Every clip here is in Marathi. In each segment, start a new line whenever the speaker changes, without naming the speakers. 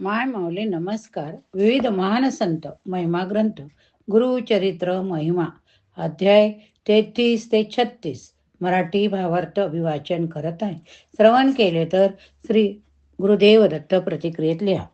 माय माऊली नमस्कार. विविध महान संत महिमा ग्रंथ गुरुचरित्र महिमा अध्याय तेहतीस ते छत्तीस मराठी भावार्थ अभिवाचन करत आहे. श्रवण केले तर श्री गुरुदेव दत्त प्रतिक्रियेत लिहा.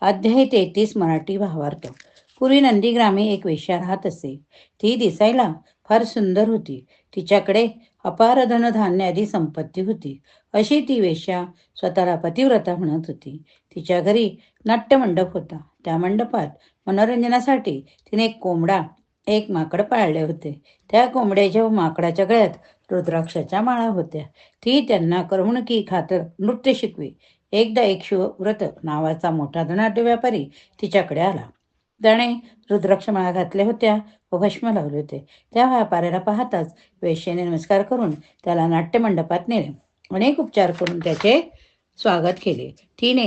अध्याय तेहतीस मराठी भावार्थ. पूर्वी नंदीग्रामी एक वेश्या राहत असे. ती दिसायला फार सुंदर होती. तिच्याकडे अपार धनधान्यादी संपत्ती होती. अशी ती वेश्या स्वतःला पतिव्रता म्हणत होती. तिच्या घरी नाट्यमंडप होता. त्या मंडपात मनोरंजनासाठी तिने एक कोंबडा एक माकड पाळले होते. त्या कोंबड्याच्या व माकडाच्या गळ्यात रुद्राक्षाच्या माळा होत्या. ती त्यांना करमणुकी खातर नृत्य शिकवी. एकदा एक शिवव्रत नावाचा मोठा धनाढ्य व्यापारी तिच्याकडे आला. त्याने रुद्राक्षमाळा घातल्या होत्या व भस्म लावले होते. त्या व्यापाऱ्याला पाहताच वेश्येने नमस्कार करून त्याला नाट्यमंडपात नेले. अनेक उपचार करून त्याचे स्वागत केले. तिने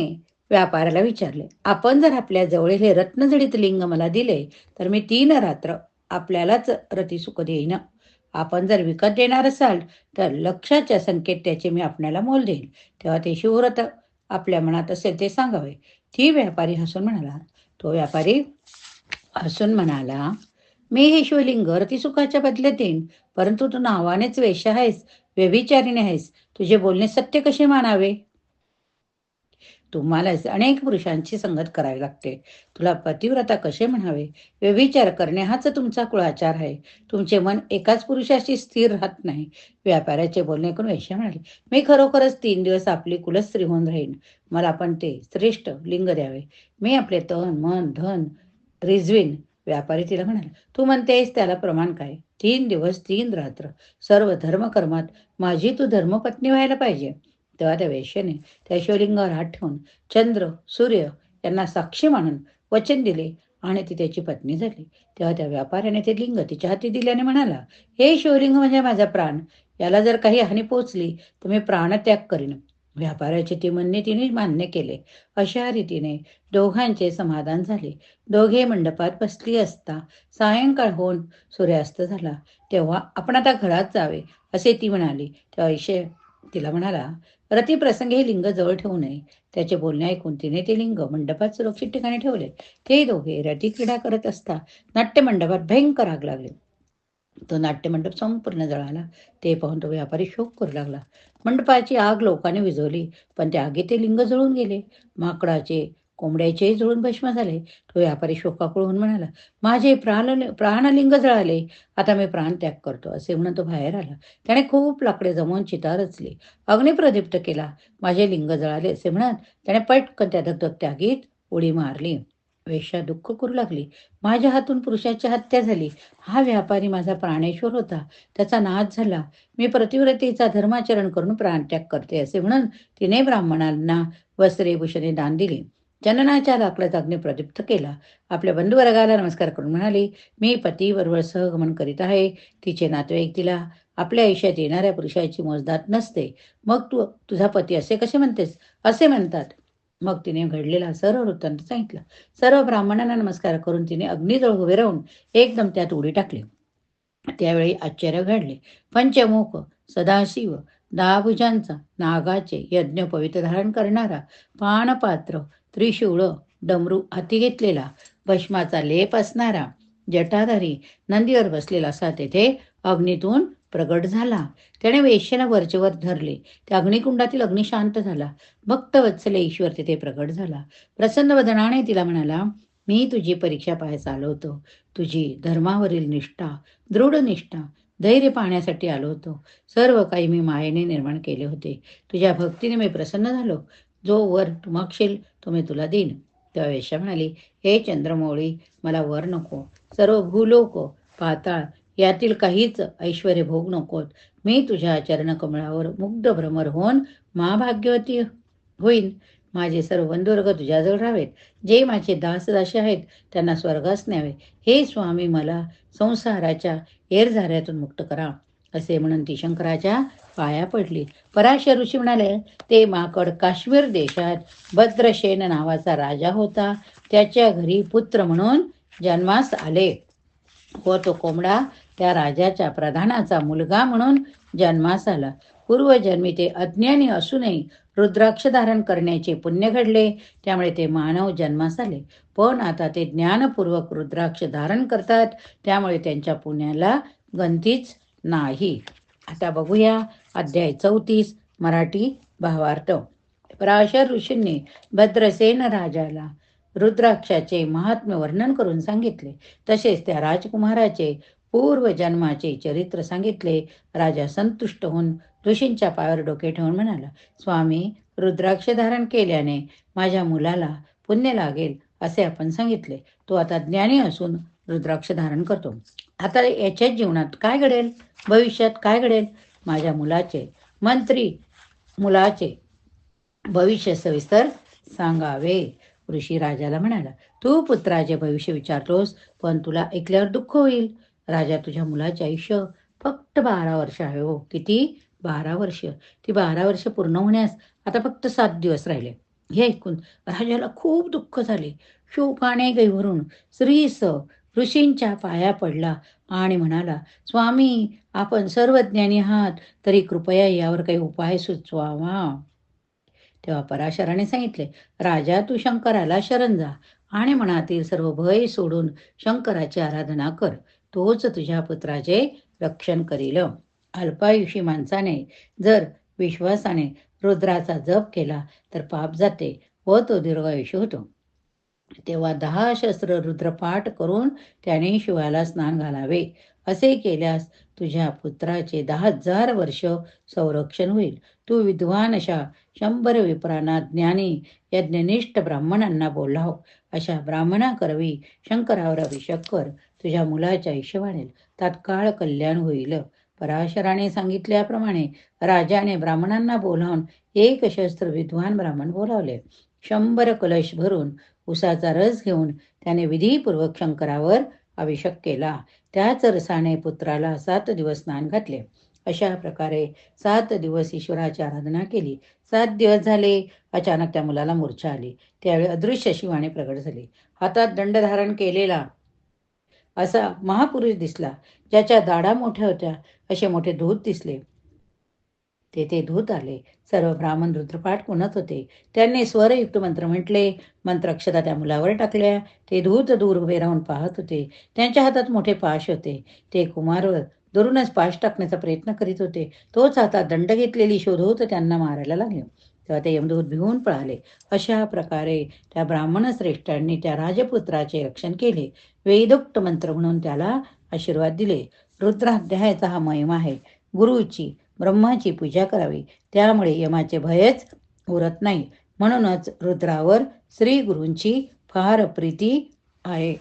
व्यापाऱ्याला विचारले आपण जर आपल्या जवळील हे रत्नजडित लिंग मला दिले तर मी तीन रात्र आपल्यालाच रतिसुख देईन आपण जर विकत देणार असाल तर लक्षाच्या संकेत त्याचे मी आपल्याला मोल देईन. तेव्हा ते शिवव्रत आपल्या मनात असेल ते सांगावे. ती व्यापारी हसून म्हणाला तो व्यापारी हसून म्हणाला मी हे शिवलिंग ती सुखाच्या बदल्यात देईन परंतु तू नावानेच वेश आहेस व्यभिचारीने आहेस. तुझे बोलणे सत्य कसे मानावे? तुम्हाला अनेक पुरुषांची संगत करावी लागते. तुला पतिव्रता कसे म्हणावे? व्यभिचार करणे हाच तुमचा कुळाचार आहे. तुमचे मन एकाच पुरुषाशी स्थिर राहत नाही. व्यापाऱ्याचे बोलणे करून वैश्य म्हणाले मी खरोखरच तीन दिवस आपली कुलस्त्री होऊन राहीन. मला पण ते श्रेष्ठ लिंग द्यावे. मी आपले तन मन धन रिझवीन. व्यापारी तिला म्हणाला तू म्हणतेस त्याला प्रमाण काय? तीन दिवस तीन रात्र. सर्व धर्मकर्मात माझी तू धर्मपत्नी व्हायला पाहिजे. तेव्हा त्या वेश्याने त्या शिवलिंगावर हात ठेवून चंद्र सूर्य यांना साक्षी मानून वचन दिले आणि ती त्याची पत्नी झाली. तेव्हा त्या व्यापाऱ्याने ते लिंग तिच्या हाती दिल्याने म्हणाला हे शिवलिंग म्हणजे माझा प्राण. याला जर काही हानी पोचली तर मी प्राणत्याग करीन. व्यापाऱ्याचे ती म्हणणे तिने मान्य केले. अशा रीतीने दोघांचे समाधान झाले. दोघे मंडपात बसली असता सायंकाळ होऊन सूर्यास्त झाला. तेव्हा आपण आता घरात जावे असे ती म्हणाली. तेव्हा तिला म्हणाला रतिप्रसंगी हे लिंग जवळ ठेवू नये. त्याचे बोलणे ऐकून तिने ते लिंग मंडपात सुरक्षित ठिकाणी ठेवले. ते दोघे रती क्रीडा करत असता नाट्य मंडपात भयंकर आग लागले. तो नाट्यमंडप संपूर्ण जळाला. ते पाहून तो व्यापारी शोक करू लागला. मंडपाची आग लोकांनी विझवली पण त्या आगीत ते लिंग जळून गेले. माकडाचे कोंबड्याचेही जुळून भस्म झाले. तो व्यापारी शोकाकुळ होऊन म्हणाला माझे प्राण प्राणलिंग जळाले. आता मी प्राण त्याग करतो असे म्हणून तो बाहेर आला. त्याने खूप लाकडे जमवून चिता रचली. अग्निप्रदीप्त केला. माझे लिंग जळाले असे म्हणत त्याने पटकन त्या धगधगत्या आगीत उडी मारली. वेश्या दुःख करू लागली. माझ्या हातून पुरुषाची हत्या झाली. हा व्यापारी माझा प्राणेश्वर होता. त्याचा नाश झाला. मी प्रतिव्रतीचा धर्माचरण करून प्राणत्याग करते असे म्हणून तिने ब्राह्मणांना वस्त्रे भूषणे दान दिली. जननाच्या लाकडात अग्नी प्रदीप्त केला. आपल्या बंधुवर्गाला नमस्कार करून म्हणाली मी पतीबरोबर सहगमन करीत आहे. तिचे नातेवाईक तिला आपल्या आयुष्यात येणाऱ्या पुरुषाची मोजदात नसते. मग तू तुझा पती असे कसे म्हणतेस? असे म्हणतात. मग तिने घडलेला सर्व वृत्तांत सांगितलं. सर्व ब्राह्मणांना नमस्कार करून तिने अग्निजळ उभे राहून एकदम त्यात उडी टाकली. त्यावेळी आश्चर्य घडले. पंचमुख सदाशिव दहा भुजांचा नागाचे यज्ञ पवित्र धारण करणारा पानपात्र त्रिशूळ डमरू हाती घेतलेला. भस्माचा लेप असणारा. जटाधारी नंदीवर बसलेला असा तेथे अग्नीतून प्रगट झाला. त्याने वेश्याला वरचेवर धरले. त्या अग्निकुंडातील अग्नी शांत झाला. भक्त वत्सले ईश्वर तिथे प्रगट झाला. प्रसन्न वदनाने तिला म्हणाला मी तुझी परीक्षा पाहायचा आलो होतो. तुझी धर्मावरील निष्ठा दृढ निष्ठा धैर्य पाहण्यासाठी आलो होतो. सर्व काही मी मायेने निर्माण केले होते. तुझ्या भक्तीने मी प्रसन्न झालो. जो वर तुमाक्षील तो मी तुला देईन तेव्हा वेश्या म्हणाली हे चंद्रमौळी मला वर नको. सर्व भूलोक पाताळ यातील काहीच ऐश्वर भोग नकोत. मी तुझ्या चरणकमळावर मुग्ध भ्रमर होऊन महाभाग्यवती होईन. माझे सर्व बंधुवर्ग तुझ्याजवळ राहावेत. जे माझे दासदाशी आहेत त्यांना स्वर्गास न्यावे. हे स्वामी मला संसाराच्या एरझाऱ्यातून मुक्त करा. असे म्हणून ती शंकराच्या पाया पडली. पराशर ऋषी म्हणाले ते माकड काश्मीर देशात भद्रशेन नावाचा राजा होता. त्याच्या घरी पुत्र म्हणून जन्मास आले. व तो कोंबडा त्या राजाच्या प्रधानाचा मुलगा म्हणून जन्मास आला. पूर्वजन्मी ते अज्ञानी असूनही रुद्राक्ष धारण करण्याचे पुण्य घडले. त्यामुळे ते मानव जन्मास आले. पण आता ते ज्ञानपूर्वक रुद्राक्ष धारण करतात. त्यामुळे त्यांच्या पुण्याला गंतीच नाही. आता बघूया अध्याय चौतीस मराठी भावार्थ. पराशर ऋषींनी भद्रसेन राजाला रुद्राक्षाचे महात्म्य वर्णन करून सांगितले. तसेच त्या राजकुमाराचे पूर्वजन्माचे चरित्र सांगितले. राजा संतुष्ट होऊन ऋषींच्या पायावर डोके ठेवून म्हणाला स्वामी रुद्राक्ष धारण केल्याने माझ्या मुलाला पुण्य लागेल असे आपण सांगितले. तो आता ज्ञानी असून रुद्राक्ष धारण करतो. आता याच्या जीवनात काय घडेल? भविष्यात काय घडेल? माझ्या मुलाचे मंत्री मुलाचे भविष्य सविस्तर सांगावे. ऋषी राजाला म्हणाला तू पुत्राचे भविष्य विचारतोस पण तुला ऐकल्यावर दुःख होईल. राजा तुझ्या मुलाचे आयुष्य फक्त बारा वर्ष आहे हो. किती? बारा वर्ष? ती बारा वर्ष पूर्ण होण्यास आता फक्त सात दिवस राहिले. हे ऐकून राजाला खूप दुःख झाले. शोकाने गैवरून स्त्रीस ऋषींच्या पाया पडला आणि म्हणाला स्वामी आपण सर्वज्ञानी आहात तरी कृपया यावर काही उपाय सुचवावा. तेव्हा पराशराने सांगितले राजा तू शंकराला शरण जा आणि मनातील सर्व भय सोडून शंकराची आराधना कर. तोच तुझ्या पुत्राचे रक्षण करील. अल्पायुषी माणसाने जर विश्वासाने रुद्राचा जप केला तर पाप जाते व तो दीर्घायुष्य होतो. तेव्हा दहा शस्त्र रुद्रपाठ करून त्याने शिवाला स्नान घालावे. असे केल्यास तुझ्या पुत्राचे दहा हजार वर्ष संरक्षण होईल. तू विद्वान अशा शंभर विप्राना ज्ञानी यज्ञनिष्ठ ब्राह्मणांना बोलला हो. अशा ब्राह्मणा करवी शंकरावर अभिषेक कर. तुझ्या मुलाच्या आयुष्य वाढेल तात्काळ कल्याण होईल. पराशराने सांगितल्याप्रमाणे राजाने ब्राह्मणांना बोलावून एक शस्त्र विद्वान ब्राह्मण बोलावले. शंभर कलश भरून उसाचा रस घेऊन त्याने विधीपूर्वक शंकरावर अभिषेक केला. त्याच रसाने पुत्राला सात दिवस स्नान घातले. अशा प्रकारे सात दिवस ईश्वराची आराधना केली. सात दिवस झाले अचानक त्या मुलाला मूर्छा आली. त्यावेळी अदृश्य शिवाने प्रगट झाली. हातात दंड धारण केलेला असा महापुरुष दिसला. ज्याच्या दाडा मोठ्या होत्या असे मोठे धूत दिसले. तेथे धूत आले. सर्व ब्राह्मण रुद्रपाठ म्हणत होते? त्यांनी स्वरयुक्त मंत्र म्हटले. मंत्रक्षता त्या मुलावर टाकल्या. ते धूत दूर उभे राहून पाहत होते. त्यांच्या हातात मोठे पाश होते. ते कुमारवर दुरूनच पाश टाकण्याचा प्रयत्न करीत होते. तोच हातात दंड घेतलेली शोधवत त्यांना मारायला लागले. तेव्हा ते यमदूत भिवून पळाले. अशा प्रकारे त्या ब्राह्मण श्रेष्ठांनी त्या राजपुत्राचे रक्षण केले. वेदोक्त मंत्र म्हणून त्याला आशीर्वाद दिले. रुद्राध्यायाचा हा महिमा आहे. गुरुची ब्रह्माची पूजा करावी. त्यामुळे यमाचे भयच उरत नाही. म्हणूनच रुद्रावर श्री गुरूंची फार प्रीती आहे.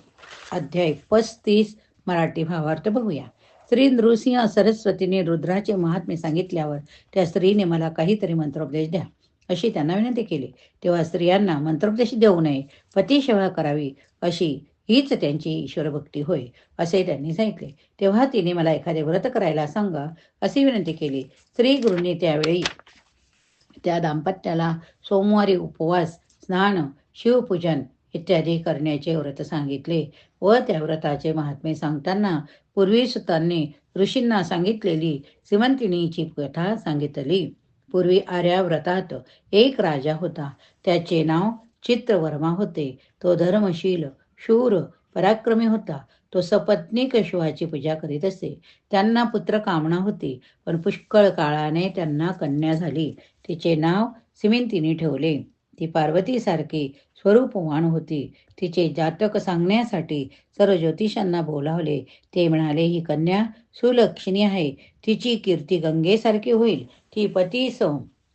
अध्याय पस्तीस मराठी भावार्थ बघूया. श्री नृसिंह सरस्वतीने रुद्राचे महात्म्य सांगितल्यावर त्या स्त्रीने मला काहीतरी मंत्रोपदेश द्या अशी त्यांना विनंती केली. तेव्हा स्त्रियांना मंत्रोपदेश देऊ नये पतिसेवा करावी अशी हीच त्यांची ईश्वरभक्ती होय असे त्यांनी सांगितले. तेव्हा तिने मला एखादे व्रत करायला सांगा अशी विनंती केली. श्री गुरुंनी त्यावेळी त्या दाम्पत्याला सोमवारी उपवास स्नान शिवपूजन इत्यादी करण्याचे व्रत सांगितले व त्या व्रताचे महात्मे सांगताना पूर्वी सुतांनी ऋषींना सांगितलेली श्रीमंतिनीची कथा सांगितली. पूर्वी आर्या व्रतात एक राजा होता. त्याचे नाव चित्रवर्मा होते. तो धर्मशील शूर पराक्रमी होता. तो सपत्नीक शिवाची पूजा करीत असे. त्यांना पुत्र कामना होती पण पुष्कळ काळाने त्यांना कन्या झाली. तिचे नाव सिमिंतीने ठेवले. ती पार्वतीसारखी स्वरूपवान होती. तिचे जातक सांगण्यासाठी सर्व ज्योतिषांना बोलावले. ते म्हणाले ही कन्या सुलक्षणी आहे. तिची कीर्ती गंगेसारखी होईल. ती पतीस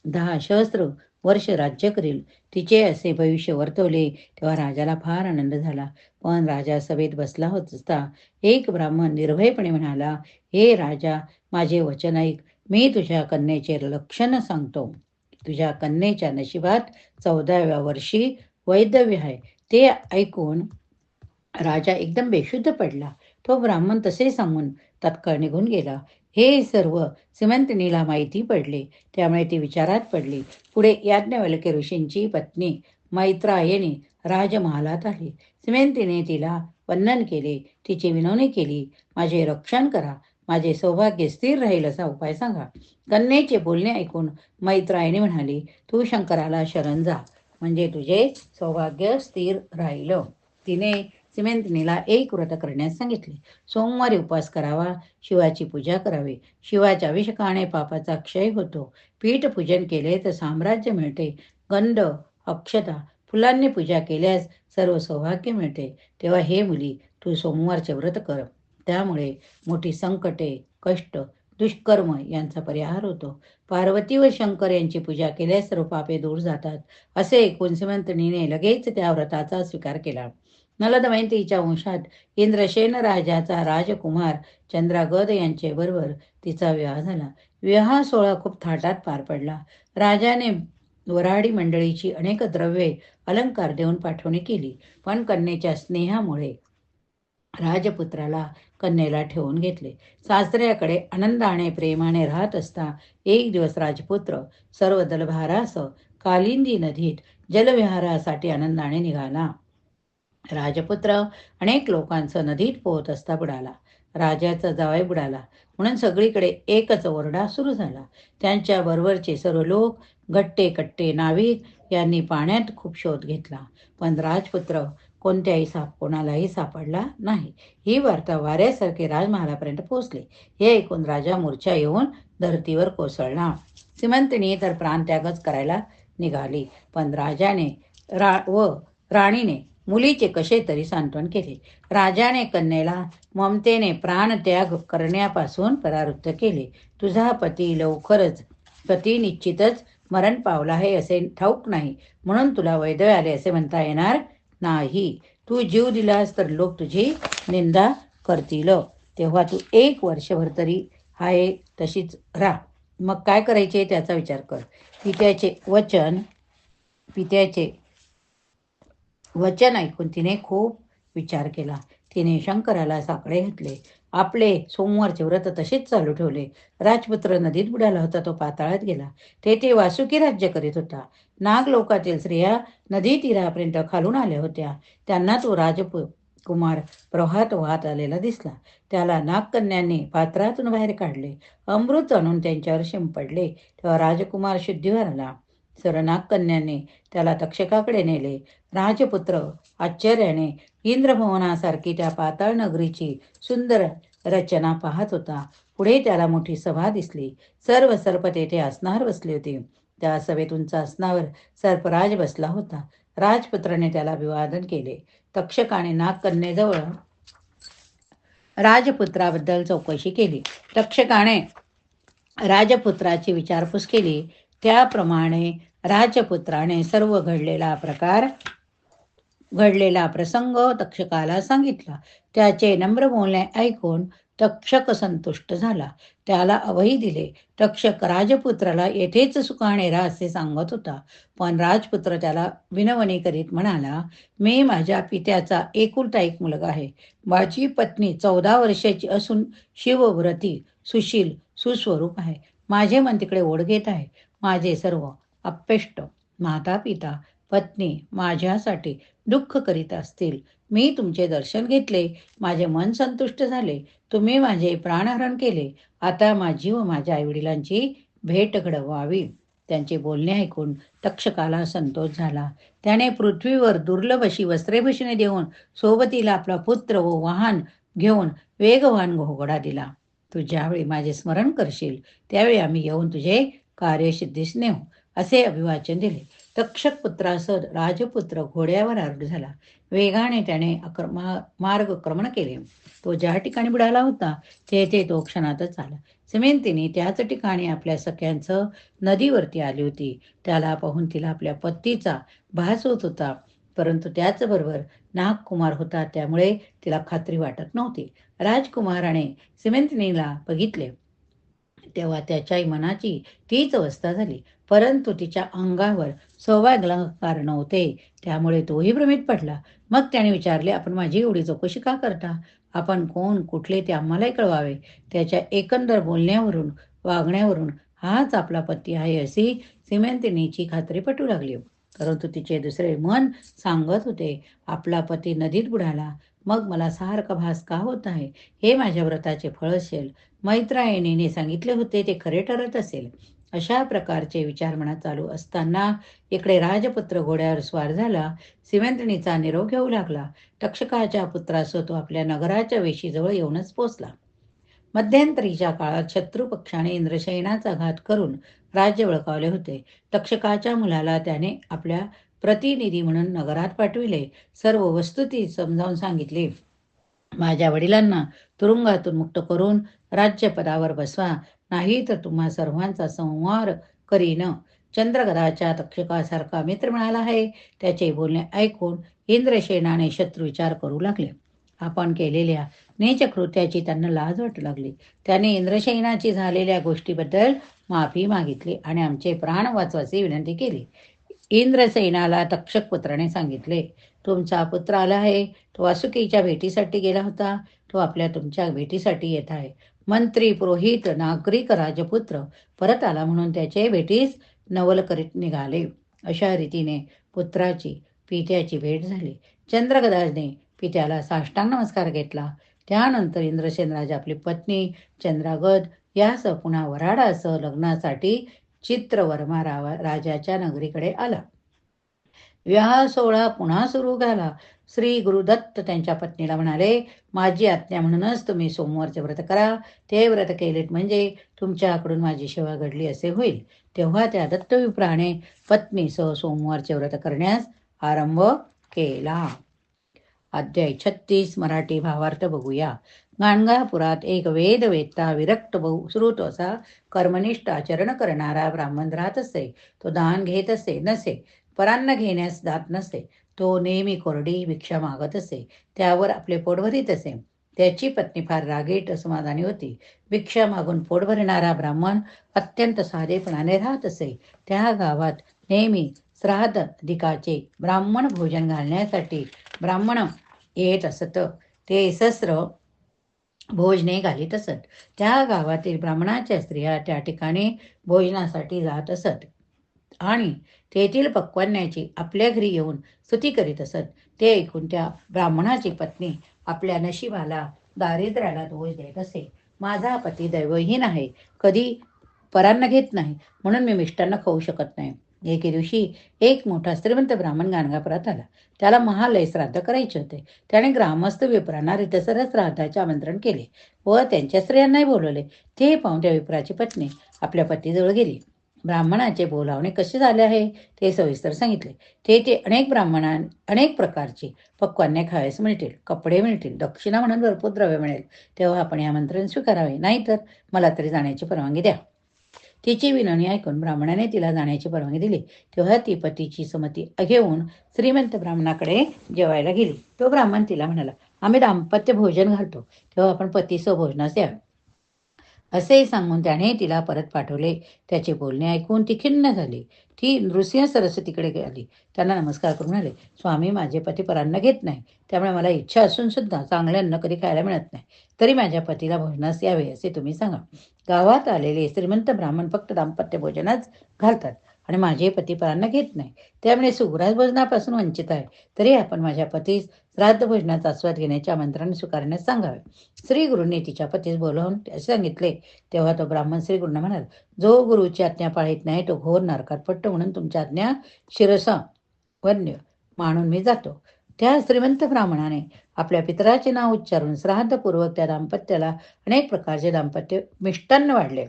दहा सहस्र वर्ष राज्य करील. तिचे असे भविष्य वर्तवले तेव्हा राजाला फार आनंद झाला. पण राजा सभेत बसला होत असता एक ब्राह्मण निर्भयपणे म्हणाला हे राजा माझे वचन ऐक. मी तुझ्या कन्येचे लक्षण सांगतो. तुझ्या कन्येच्या नशिबात चौदाव्या वर्षी वैद्यव्य आहे. ते ऐकून राजा एकदम बेशुद्ध पडला. तो ब्राह्मण तसे सांगून तत्काळ निघून गेला. हे सर्व सिमंतनीला माहिती पडले. त्यामुळे ती विचारात पडली. पुढे याज्ञवल्के ऋषींची पत्नी मैत्रायणी राजमहालात आली. सिमेंतीने तिला वंदन केले. तिची विनवणी केली. माझे रक्षण करा. माझे सौभाग्य स्थिर राहील असा उपाय सांगा. कन्येचे बोलणे ऐकून मैत्रायणी म्हणाली तू शंकराला शरण जा. म्हणजे तुझे सौभाग्य स्थिर राहिलं. तिने सिमेंतनीला एक व्रत करण्यास सांगितले. सोमवारी उपवास करावा शिवाची पूजा करावी. शिवाच्या अभिषेकाने पापाचा क्षय होतो. पीठ पूजन केले तर साम्राज्य मिळते. गंध अक्षता फुलांनी पूजा केल्यास सर्व सौभाग्य मिळते. तेव्हा हे मुली तू सोमवारचे व्रत कर. त्यामुळे मोठी संकटे कष्ट दुष्कर्म यांचा परिहार होतो. पार्वती व शंकर यांची पूजा केल्यास सर्व पापे दूर जातात. असे ऐकून सिमंतनीने लगेच त्या व्रताचा स्वीकार केला. नलदमयंतीच्या वंशात इंद्रसेन राजाचा राजकुमार चंद्रागद यांचे बरोबर तिचा विवाह झाला. विवाह सोहळा खूप थाटात पार पडला. राजाने वराडी मंडळीची अनेक द्रव्ये अलंकार देऊन पाठवणी केली. पण कन्येच्या स्नेहामुळे राजपुत्राला कन्येला ठेवून घेतले. सासऱ्याकडे आनंदाने प्रेमाने राहत असता एक दिवस राजपुत्र सर्व दलभारासह कालिंदी नदीत जलविहारासाठी आनंदाने निघाला. राजपुत्र अनेक लोकांचं नदीत पोहत असता बुडाला. राजाचा जावाई बुडाला. म्हणून सगळीकडे एकच ओरडा सुरू झाला. त्यांच्या बरोबरचे सर्व लोक गट्टे कट्टे नाविक यांनी पाण्यात खूप शोध घेतला. पण राजपुत्र कोणत्याही साप कोणालाही सापडला नाही. ही वार्ता वाऱ्यासारखे राजमहालापर्यंत पोहोचले. हे ऐकून राजा मूर्छा येऊन धरतीवर कोसळला. श्रीमंतिनी तर प्राणत्यागच करायला निघाली. पण राजाने रा व राणीने मुलीचे कसे तरी सांत्वन केले. राजाने कन्येला ममतेने प्राणत्याग करण्यापासून परावृत्त केले. तुझा पती लवकरच पती निश्चितच मरण पावला आहे असे ठाऊक नाही. म्हणून तुला वैद्य आले असे म्हणता येणार नाही. तू जीव दिलास तर लोक तुझी निंदा करतील. तेव्हा तू एक वर्षभर तरी हाय तशीच राह. मग काय करायचे त्याचा विचार कर. पित्याचे वचन पित्याचे वचन ऐकून तिने खूप विचार केला. तिने शंकराला साकडे घातले. आपले सोमवारचे व्रत तसेच चालू ठेवले. राजपुत्र नदीत बुडाला होता तो पाताळात गेला. तेथे वासुकी राज्य करीत होता. नाग लोकातील स्त्रिया नदी तीरापर्यंत खालून आल्या होत्या. त्यांना तो राजपु कुमार प्रवाहात वाहत आलेला दिसला. त्याला नागकन्यांनी पात्रातून बाहेर काढले. अमृत आणून त्यांच्यावर शिंपडले. तेव्हा राजकुमार शुद्धीवर आला. सरनाग नागकन्याने त्याला तक्षकाकडे नेले. राजपुत्र आश्चर्याने इंद्रभवनासारखी त्या पाताळ नगरीची सुंदर रचना पाहत होता. पुढे त्याला मोठी सभा दिसली. सर्व सर्प तेथे आसनावर बसले होते. त्या सभेत उंच सर्पराज बसला होता. राजपुत्राने त्याला अभिवादन केले. तक्षकाने नागकन्येजवळ राजपुत्राबद्दल चौकशी केली. तक्षकाने राजपुत्राची विचारपूस केली. त्याप्रमाणे राजपुत्राने सर्व घडलेला प्रकार घडलेला प्रसंग तक्षकाला सांगितला. त्याचे नम्र बोलणे ऐकून तक्षक संतुष्ट झाला. त्याला अवही दिले. तक्षक राजपुत्राला येथेच सुखाने राहा असे सांगत होता. पण राजपुत्र त्याला विनवणी करीत म्हणाला मी माझ्या पित्याचा एकुलता एक मुलगा आहे. माझी पत्नी चौदा वर्षाची असून शिवव्रती सुशील सुस्वरूप आहे. माझे मन तिकडे ओढ घेत आहे. माझे सर्व अपेष्ट माता पिता पत्नी माझ्यासाठी दुःख करीत असतील. मी तुमचे दर्शन घेतले माझे मन संतुष्ट झाले तुम्ही माझे प्राणहरण केले. आता माझी व माझ्या आईवडिलांची भेट घडवावी. त्यांचे बोलणे ऐकून तक्षकाला संतोष झाला. त्याने पृथ्वीवर दुर्लभ अशी वस्त्रेभूषणे देऊन सोबतीला आपला पुत्र व वाहन घेऊन वेगवान घोगडा दिला. तू ज्यावेळी माझे स्मरण करशील त्यावेळी आम्ही येऊन तुझे कार्यसिद्धीस नेऊ असे अभिवाचन दिले. तक्षक पुत्रासह राजपुत्र घोड्यावर आरूढ झाला. वेगाने त्याने अक्रमा मार्गक्रमण केले. तो ज्या ठिकाणी बुडाला होता तेथे तो क्षणातच आला. सिमेंतीने त्याच ठिकाणी आपल्या सख्यांचं नदीवरती आली होती. त्याला पाहून तिला आपल्या पत्तीचा भास होत होता. परंतु त्याचबरोबर नागकुमार होता त्यामुळे तिला खात्री वाटत नव्हती. राजकुमाराने सिमेंतनीला बघितले. तेव्हा त्याच्याही मनाची तीच अवस्था झाली. परंतु तिच्या अंगावर सौभाग्यकार नव्हते त्यामुळे तोही भ्रमित पडला. मग त्याने विचारले आपण माझी एवढी चौकशी का करता? आपण कोण कुठले ते आम्हालाही कळवावे. त्याच्या एकंदर बोलण्यावरून वागण्यावरून हाच आपला पती आहे अशी सिमेंतिनीची खात्री पटू लागली. परंतु तिचे दुसरे मन सांगत होते आपला पती नदीत बुडाला. मग मला सारखा भास का होत आहे? हे माझ्या व्रताचे फळ असेल. मैत्रायणीने सांगितले होते ते खरे ठरत असेल. अशा प्रकारचे विचार मनात चालू असताना इकडे राजपुत्र घोड्यावर स्वार झाला. सिमेंतणीचा निरोप घेऊ लागला. तक्षकाच्या पुत्रासह तो आपल्या नगराच्या वेशीजवळ येऊनच पोचला. मध्यंतरीच्या काळात शत्रू पक्षाने इंद्रशयनाचा घात करून राज्य बळकावले होते. तक्षकाच्या मुलाला त्याने आपल्या प्रतिनिधी म्हणून नगरात पाठविले. सर्व वस्तुती समजावून सांगितले. माझ्या वडिलांना तुरुंगातून मुक्त करून राज्यपदावर बसवा. नाही तर तुम्हा सर्वांचा संहार करीन. चंद्रगदाच्या तक्षकासारखा मित्र मिळाला आहे. त्याचे बोलणे ऐकून इंद्रसेनाने शत्रू विचार करू लागले. आपण केलेल्या नीच कृत्याची त्यांना लाज वाटू लागली. त्याने इंद्रसेनाची झालेल्या गोष्टीबद्दल माफी मागितली आणि आमचे प्राण वाचवाची विनंती केली. इंद्रसेनाला तक्षक पुत्राने सांगितले तुमचा पुत्र आला आहे. तो वासुकीच्या भेटीसाठी गेला होता. तो आपल्या तुमच्या भेटीसाठी येत आहे. मंत्री पुरोहित नागरिक राजपुत्र परत आला म्हणून त्याचे भेटीस नवल करीत निघाले. अशा रीतीने पुत्राची पित्याची भेट झाली. चंद्रगदाजने पित्याला साष्टांग नमस्कार घेतला. त्यानंतर इंद्रसेन राजा आपली पत्नी चंद्रागद यासह पुन्हा वराडासह लग्नासाठी चित्रवर्मा रावा राजाच्या नगरीकडे आला. विवाह सोहळा पुन्हा सुरू झाला. श्री गुरुदत्त त्यांच्या पत्नीला म्हणाले माझी आज्ञा म्हणूनच तुम्ही सोमवारचे व्रत करा. ते व्रत केलेत म्हणजे तुमच्याकडून माझी सेवा घडली असे होईल. तेव्हा त्या दत्तविप्राने पत्नीसह सोमवारचे व्रत करण्यास आरंभ केला. अध्याय छत्तीस मराठी भावार्थ बघूया. गाणगापुरात एक वेद वेदता विरक्त बहु श्रुत असा कर्मनिष्ठ आचरण करणारा ब्राह्मण राहत असे. तो दान घेत असे नसे. परान्न घेण्यास जात नसे. तो नेहमी कोरडी भिक्षा मागत असे. त्यावर आपले पोट भरीत असे. त्याची पत्नी फार रागीट असमाधानी होती. भिक्षा मागून पोट भरणारा ब्राह्मण अत्यंत साधेपणाने राहत असे. त्या गावात नेहमी श्राद्ध अधिकाचे ब्राह्मण भोजन घालण्यासाठी ब्राह्मण येत असत. ते शस्त्र भोजने घालीत असत. त्या गावातील ब्राह्मणाच्या स्त्रिया त्या ठिकाणी भोजनासाठी जात असत. आणि तेथील पक्वान्याची आपल्या घरी येऊन स्तुती करीत असत. ते ऐकून त्या ब्राह्मणाची पत्नी आपल्या नशिबाला दारिद्र्याला दोष देत असे. माझा पती दैवहीन आहे. कधी परांना घेत नाही. म्हणून मी मिष्टांना खाऊ शकत नाही. एके दिवशी एक मोठा श्रीमंत ब्राह्मण गाणगापुरात आला. त्याला महालय श्राद्ध करायचे होते. त्याने ग्रामस्थ विप्रांना रितसर श्राद्धाचे आमंत्रण केले व त्यांच्या स्त्रियांनाही बोलवले. ते पाहून त्या विप्राची पत्नी आपल्या पतीजवळ गेली. ब्राह्मणाचे बोलावणे कसे झाले आहे? ते सविस्तर सांगितले. ते ते अनेक ब्राह्मणां अनेक प्रकारची पक्वान्ने खावयास मिळतील कपडे मिळतील दक्षिणा म्हणून भरपूर द्रव्य मिळेल. तेव्हा आपण हे आमंत्रण स्वीकारावे. नाहीतर मला तरी जाण्याची परवानगी द्या. तिची विनवणी ऐकून ब्राह्मणाने तिला जाण्याची परवानगी दिली. तेव्हा ती पतीची समती घेऊन श्रीमंत ब्राह्मणाकडे जेवायला गेली. तो ब्राह्मण तिला म्हणाला आम्ही दाम्पत्य भोजन घालतो. तेव्हा आपण पतीसह भोजनास यावे. असे सांगून त्याने तिला परत पाठवले. त्याचे बोलणे ऐकून ती खिन्न झाली. ती नृसिंह सरस्वतीकडे गेली त्यांना नमस्कार करून आले स्वामी माझे पती परान्न घेत नाही. त्यामुळे मला इच्छा असून सुद्धा चांगले अन्न कधी खायला मिळत नाही. तरी माझ्या पतीला भोजनास यावे असे तुम्ही सांगा. गावात आलेले श्रीमंत ब्राह्मण फक्त दाम्पत्य भोजनाच घालतात आणि माझे पती परांना घेत नाही. त्यामुळे सुग्रास भोजनापासून वंचित आहे. तरी आपण माझ्या पतीस श्राद्ध भोजनाचा आस्वाद घेण्याचे आमंत्रण स्वीकारण्यास सांगावे. श्री गुरुंनी तिच्या पतीस बोलावून असे सांगितले तेव्हा तो ब्राह्मण श्री गुरुंना म्हणाल जो गुरुची आज्ञा पाळीत नाही तो घोर नारकात पट्ट म्हणून तुमच्या आज्ञा शिरसा वन्य मानून मी जातो. त्या श्रीमंत ब्राह्मणाने आपल्या पितराचे नाव उच्चारून श्राद्धपूर्वक त्या दाम्पत्याला अनेक प्रकारचे दाम्पत्य मिष्टान्न वाढले.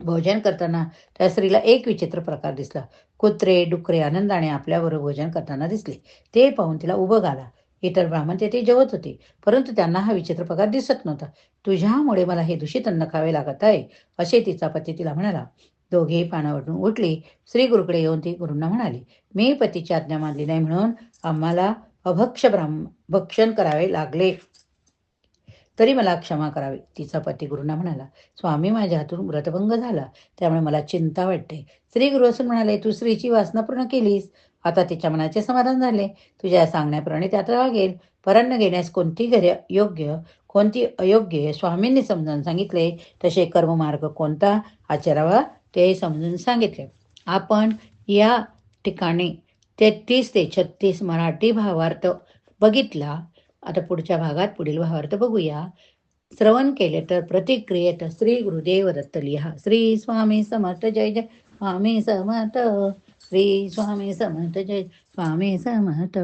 भोजन करताना त्या स्त्रीला एक विचित्र प्रकार दिसला. कुत्रे डुकरे आनंदाने आपल्याबरोबर भोजन करताना दिसले. ते पाहून तिला उभं घाला इतर ब्राह्मण तेथे जेवत होते. परंतु त्यांना हा विचित्र पगार दिसत नव्हता. तुझ्यामुळे मला हे दूषित अन्न खावे लागत आहे असे तिचा पती तिला म्हणाला. दोघे पानावरून उठली. श्री गुरुकडे येऊन ती गुरुंना म्हणाली मी पतीची आज्ञा मानली नाही म्हणून आम्हाला अभक्ष ब्राह्म भक्षण करावे लागले. तरी मला क्षमा करावी. तिचा पती गुरुंना म्हणाला स्वामी माझ्या हातून व्रतभंग झाला. त्यामुळे मला चिंता वाटते. श्री गुरु असं म्हणाले तू स्त्रीची वासना पूर्ण केलीस. आता तिच्या मनाचे समाधान झाले. तुझ्या सांगण्याप्रमाणे त्यात वागेल परन्न घेण्यास कोणती घरे योग्य कोणती अयोग्य स्वामींनी समजावून सांगितले. तसे कर्ममार्ग कोणता? आचरावा ते समजून सांगितले. आपण या ठिकाणी तेहतीस ते छत्तीस मराठी भावार्थ बघितला. आता पुढच्या भागात पुढील भावार्थ बघूया. श्रवण केले तर प्रतिक्रियेत श्री गुरुदेव दत्त लिहा. श्री स्वामी समर्थ जय जय. स्वामी समर्थ. श्री स्वामी समर्थ जय स्वामी समर्थ.